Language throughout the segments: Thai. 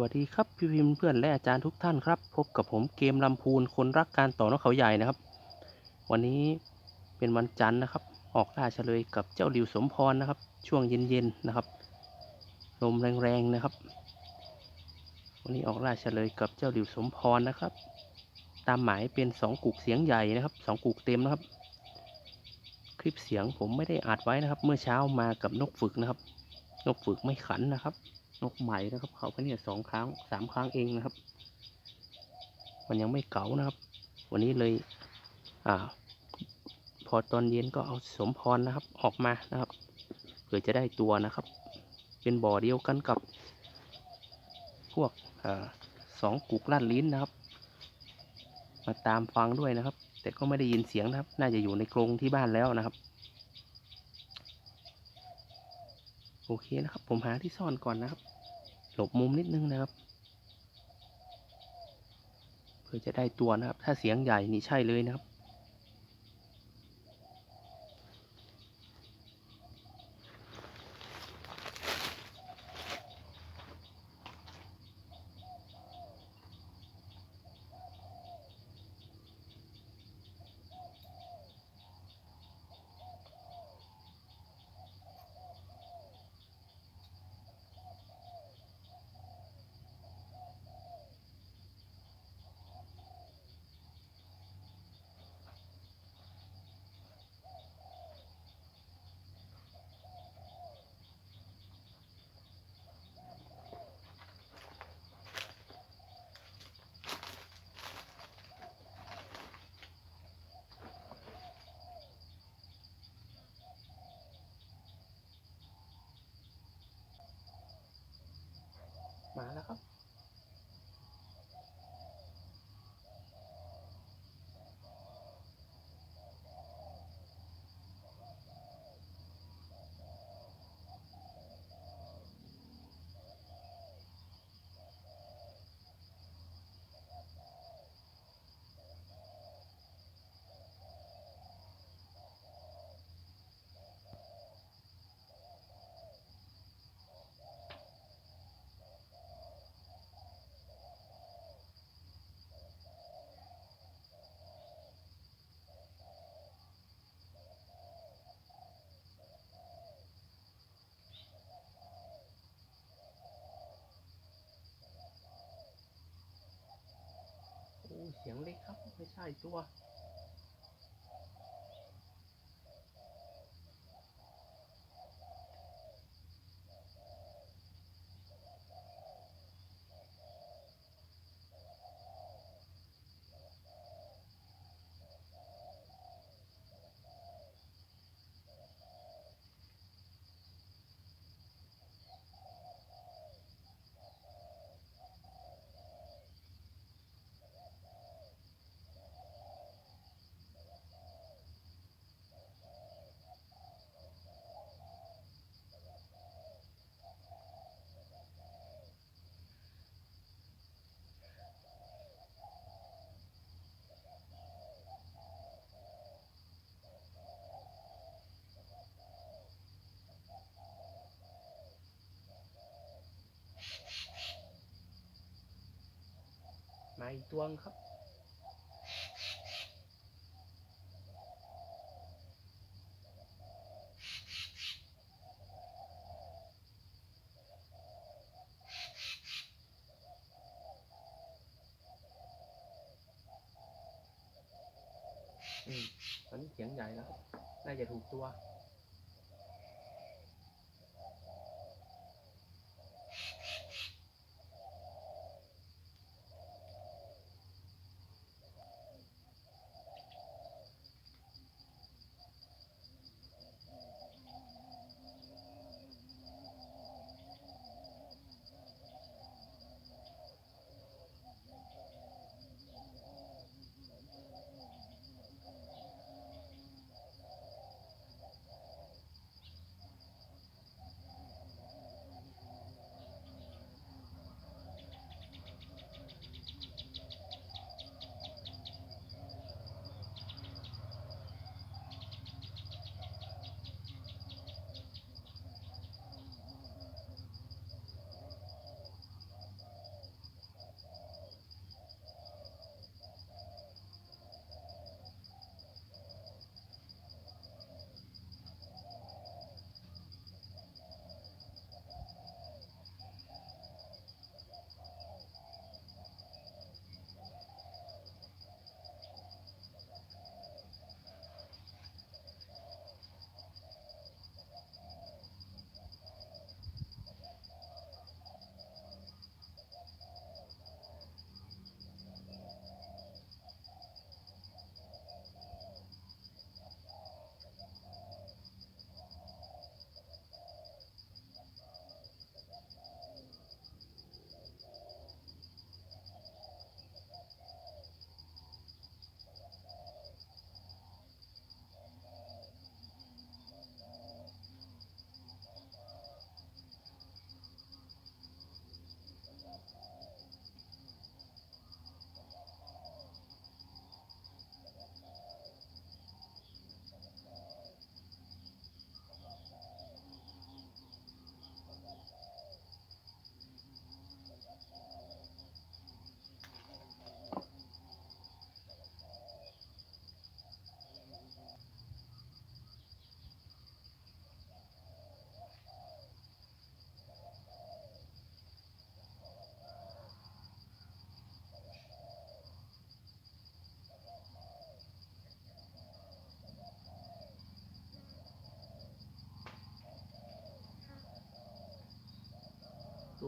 วัสดีครับพี่พิมพ์เพื่อนและอาจารย์ทุกท่านครับ พบกับผมเกมลำพูนคนรักการต่อนกเขาใหญ่นะครับ วันนี้เป็นวันจันทร์นะครับ ออกล่าเฉลยกับเจ้าดิวสมพรนะครับ ช่วงเย็นๆนะครับลมแรงๆนะครับ วันนี้ออกล่าเฉลยกับเจ้าดิวสมพรนะครับ ตามหมายเป็นสองกุกเสียงใหญ่นะครับสองกุกเต็มนะครับ คลิปเสียงผมไม่ได้อัดไว้นะครับ เมื่อเช้ามากับนกฝึกนะครับ นกฝึกไม่ขันนะครับ นกใหม่นะครับ เขาไปเนี่ยสองครั้งสามครั้งเองนะครับ มันยังไม่เก๋านะครับ วันนี้เลยอ่า พอตอนเย็นก็เอาสมพรนะครับ ออกมานะครับเพื่อจะได้ตัวนะครับ เป็นบ่อเดียวกันกับ พวกอสองกุกลาดลิ้นนะครับ มาตามฟังด้วยนะครับ แต่ก็ไม่ได้ยินเสียงนะครับ น่าจะอยู่ในกรงที่บ้านแล้วนะครับ โอเคนะครับ ผมหาที่ซ่อนก่อนนะครับ หลบมุมนิดนึงนะครับ เพื่อจะได้ตัวนะครับ ถ้าเสียงใหญ่นี่ใช่เลยนะครับ สียงเล็กครับ ไม่ใช่ตัว มาอีกตัวนึงครับอืมตอนนี้เสียงใหญ่แล้วครับน่าจะถูกตัว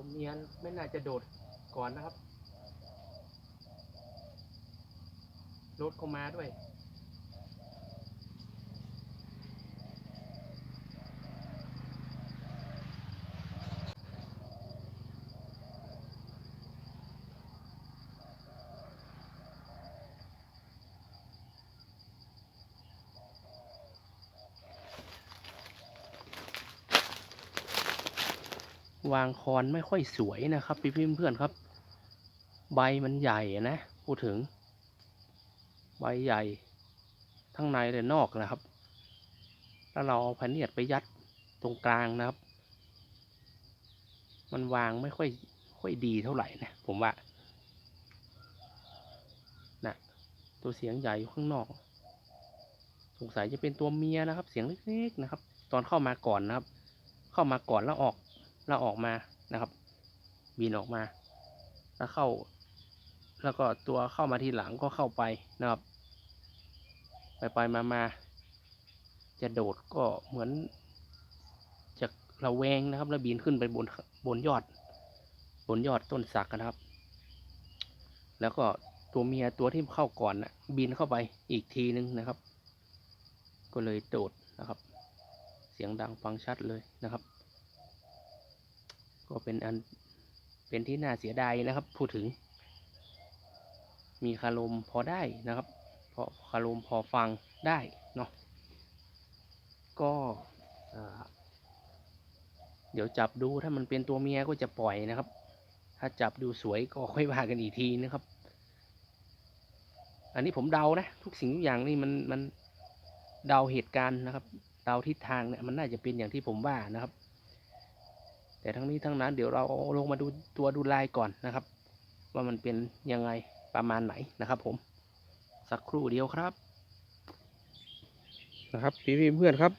ตัวเมียไม่น่าจะโดดก่อนนะครับ รถเข้ามาด้วย วางคอนไม่ค่อยสวยนะครับพี่พี่เพื่อนๆครับ ใบมันใหญ่นะพูดถึง ใบใหญ่ทั้งในและนอกนะครับ แล้วเราเอาพเนียดไปยัดตรงกลางนะครับ มันวางไม่ค่อยค่อยดีเท่าไหร่นะผมว่านะตัวเสียงใหญ่อยู่ข้างนอก สงสัยจะเป็นตัวเมียนะครับ เสียงเล็กๆนะครับ ตอนเข้ามาก่อนนะครับ เข้ามาก่อนแล้วออก แล้วออกมานะครับบินออกมา แล้วเข้า แล้วก็ตัวเข้ามาทีหลังก็เข้าไปนะครับ ไปไปมามาจะโดดก็เหมือนจะระแวงนะครับ แล้วบินขึ้นไปบนบนยอด บนยอดต้นสักนะครับ แล้วก็ตัวเมียตัวที่เข้าก่อนนะบินเข้าไปอีกทีนึงนะครับ ก็เลยโดดนะครับ เสียงดังฟังชัดเลยนะครับ ก็เป็นอันเป็นที่น่าเสียดายนะครับ พูดถึง มีคารมพอได้นะครับพอคารมพอฟังได้เนาะก็เอ่อเดี๋ยวจับดูถ้ามันเป็นตัวเมียก็จะปล่อยนะครับ ถ้าจับดูสวยก็ค่อยว่ากันอีกทีนะครับ อันนี้ผมเดานะ ทุกสิ่งทุกอย่างนี่มันมันเดาเหตุการณ์นะครับ เดาทิศทางเนี่ยมันน่าจะเป็นอย่างที่ผมว่านะครับ แต่ทั้งนี้ทั้งนั้นเดี๋ยวเราลงมาดูตัวดูลายก่อนนะครับ ว่ามันเป็นยังไงประมาณไหนนะครับผมสักครู่เดียวครับ นะครับพี่เพื่อนครับ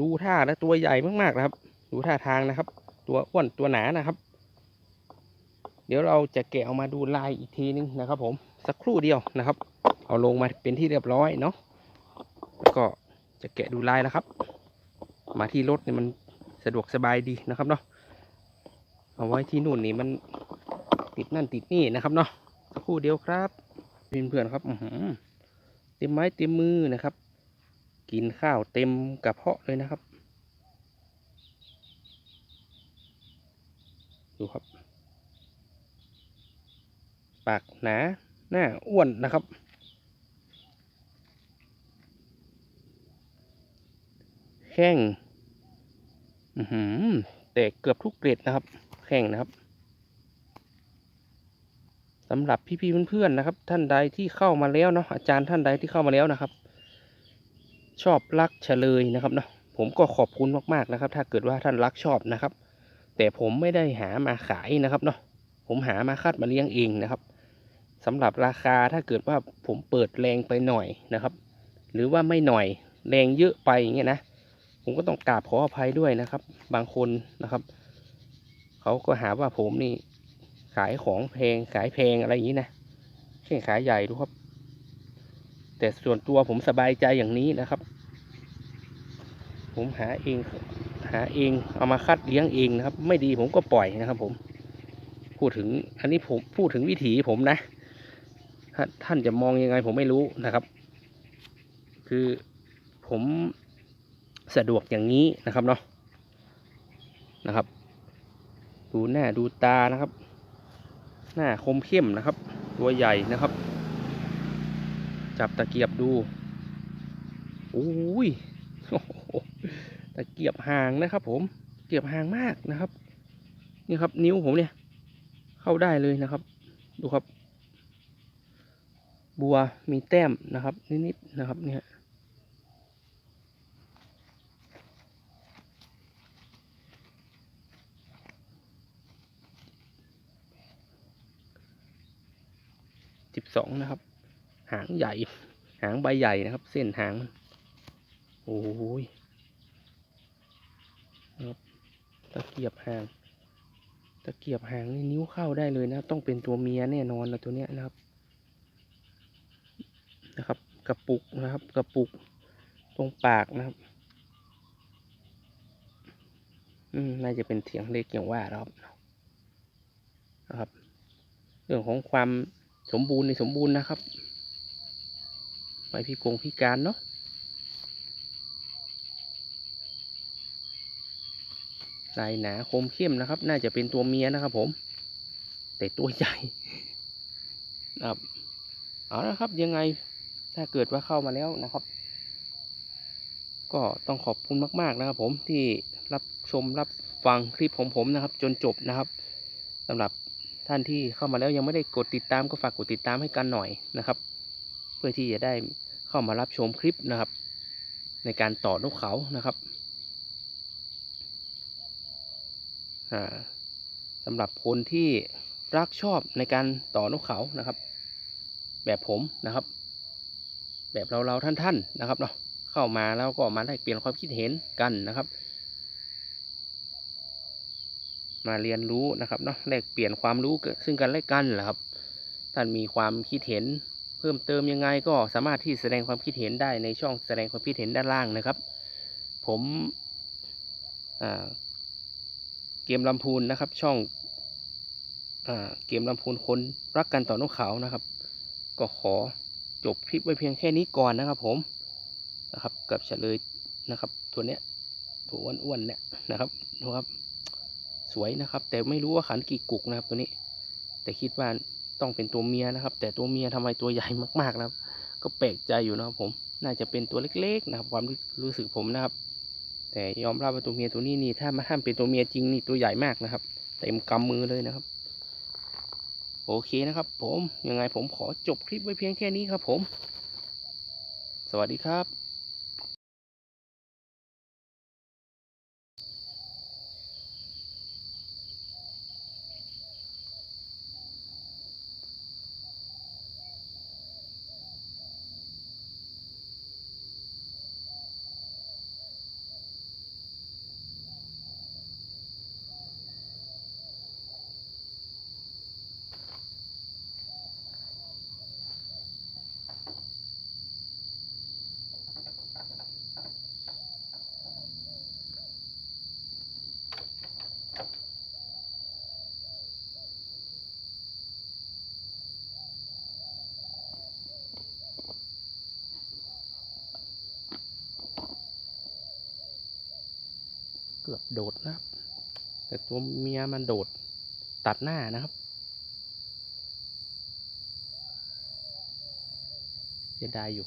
ดูท่าและตัวใหญ่มากๆนะครับ ดูท่าทางนะครับ ตัวอ้วนตัวหนานะครับ เดี๋ยวเราจะแกะออกมาดูลายอีกทีนึงนะครับ ผมสักครู่เดียวนะครับ เอาลงมาเป็นที่เรียบร้อยเนาะแล้วก็จะแกะดูลายแล้วครับ มาที่รถเนี่ยมัน สะดวกสบายดีนะครับเนาะเอาไว้ที่นู่นนี่มันติดนั่นติดนี่นะครับเนาะสักครู่เดียวครับเพื่อนๆครับอือหือเต็มไม้เต็มมือนะครับ กินข้าวเต็มกระเพาะเลยนะครับ ดูครับ ปากหนาหน้าอ้วนนะครับแข้ง แตกเกือบทุกเกล็ดนะครับ แข้งนะครับสำหรับพี่ๆเพื่อนๆนะครับ ท่านใดที่เข้ามาแล้วเนาะอาจารย์ท่านใดที่เข้ามาแล้วนะครับ ชอบรักเฉลยนะครับเนาะผมก็ขอบคุณมากๆนะครับ ถ้าเกิดว่าท่านรักชอบนะครับ แต่ผมไม่ได้หามาขายนะครับเนาะผมหามาคัดมาเลี้ยงเองนะครับสำหรับราคาถ้าเกิดว่าผมเปิดแรงไปหน่อยนะครับ หรือว่าไม่หน่อยแรงเยอะไปอย่างเงี้ยนะ ผมก็ต้องกราบขออภัยด้วยนะครับ บางคนนะครับ เขาก็หาว่าผมนี่ ขายของแพงขายแพงอะไรอย่างนี้นะแค่ขายใหญ่ดูครับ แต่ส่วนตัวผมสบายใจอย่างนี้นะครับ ผมหาเองหาเองเอามาคัดเลี้ยงเองนะครับ ไม่ดีผมก็ปล่อยนะครับ ผม พูดถึงอันนี้ผมพูดถึงวิถีผมนะท่านจะมองยังไงผมไม่รู้นะครับ คือผม สะดวกอย่างนี้นะครับเนาะนะครับ ดูหน้าดูตานะครับ หน้าคมเข้มนะครับ ตัวใหญ่นะครับ จับตะเกียบดูโอ้ยตะเกียบห่างนะครับ ผมเกียบห่างมากนะครับ นี่ครับ นิ้วผมเนี่ย เข้าได้เลยนะครับ ดูครับ บัวมีแต้มนะครับนิดๆนะครับเนี่ย สิบสองนะครับ หางใหญ่ หางใบใหญ่นะครับ เส้นหางมันโอ้ยนะครับตะเกียบหาง ตะเกียบหางนี่นิ้วเข้าได้เลยนะ ต้องเป็นตัวเมียแน่นอนนะตัวเนี้ยนะครับ นะครับ กระปุกนะครับ กระปุกตรงปากนะครับ อืมน่าจะเป็นเสียงเล็กอย่างว่าครับนะครับ เรื่องของความ สมบูรณ์ในสมบูรณ์นะครับไม่พิกงพิการเนาะลายหนาคมเข้มนะครับ น่าจะเป็นตัวเมียนะครับ ผม แต่ตัวใหญ่นะครับเอาละครับยังไงถ้าเกิดว่าเข้ามาแล้วนะครับ ก็ต้องขอบคุณมาก ๆนะครับ ผมที่รับชมรับฟังคลิปของผมนะครับ จนจบนะครับสำหรับ ท่านที่เข้ามาแล้วยังไม่ได้กดติดตามก็ฝากกดติดตามให้กันหน่อยนะครับ เพื่อที่จะได้เข้ามารับชมคลิปนะครับ ในการต่อนกเขานะครับสำหรับคนที่รักชอบในการต่อนกเขานะครับ แบบผมนะครับ แบบเราเราๆท่านๆนะครับเนาะเข้ามาแล้วก็มาได้เปลี่ยนความคิดเห็นกันนะครับ มาเรียนรู้นะครับเนาะแลกเปลี่ยนความรู้ซึ่งกันและกันแหละครับ ท่านมีความคิดเห็นเพิ่มเติมยังไงก็สามารถที่แสดงความคิดเห็นได้ในช่องแสดงความคิดเห็นด้านล่างนะครับ ผมเกมลำพูนนะครับ ช่องอเกมลำพูนคนรักกันต่อนกเขานะครับ ก็ขอจบคลิปไว้เพียงแค่นี้ก่อนนะครับ ผมนะครับกับเฉลยนะครับ ตัวเนี้ยตัวอ้วนๆเนี่ยนะครับดูครับ สวยนะครับ แต่ไม่รู้ว่าขันกี่กุกนะครับตัวนี้ แต่คิดว่าต้องเป็นตัวเมียนะครับ แต่ตัวเมียทำไมตัวใหญ่มากๆนะครับ ก็แปลกใจอยู่นะครับผมน่าจะเป็นตัวเล็กๆนะครับ ความรู้สึกผมนะครับ แต่ยอมรับว่าตัวเมียตัวนี้นี่ถ้ามาถ้ามเป็นตัวเมียจริงนี่ตัวใหญ่มากนะครับเต็มกำมือเลยนะครับโอเคนะครับ ผมยังไงผมขอจบคลิปไว้เพียงแค่นี้ครับผม สวัสดีครับ เกือบโดดนะครับ แต่ตัวเมียมันโดดตัดหน้านะครับเสียดายอยู่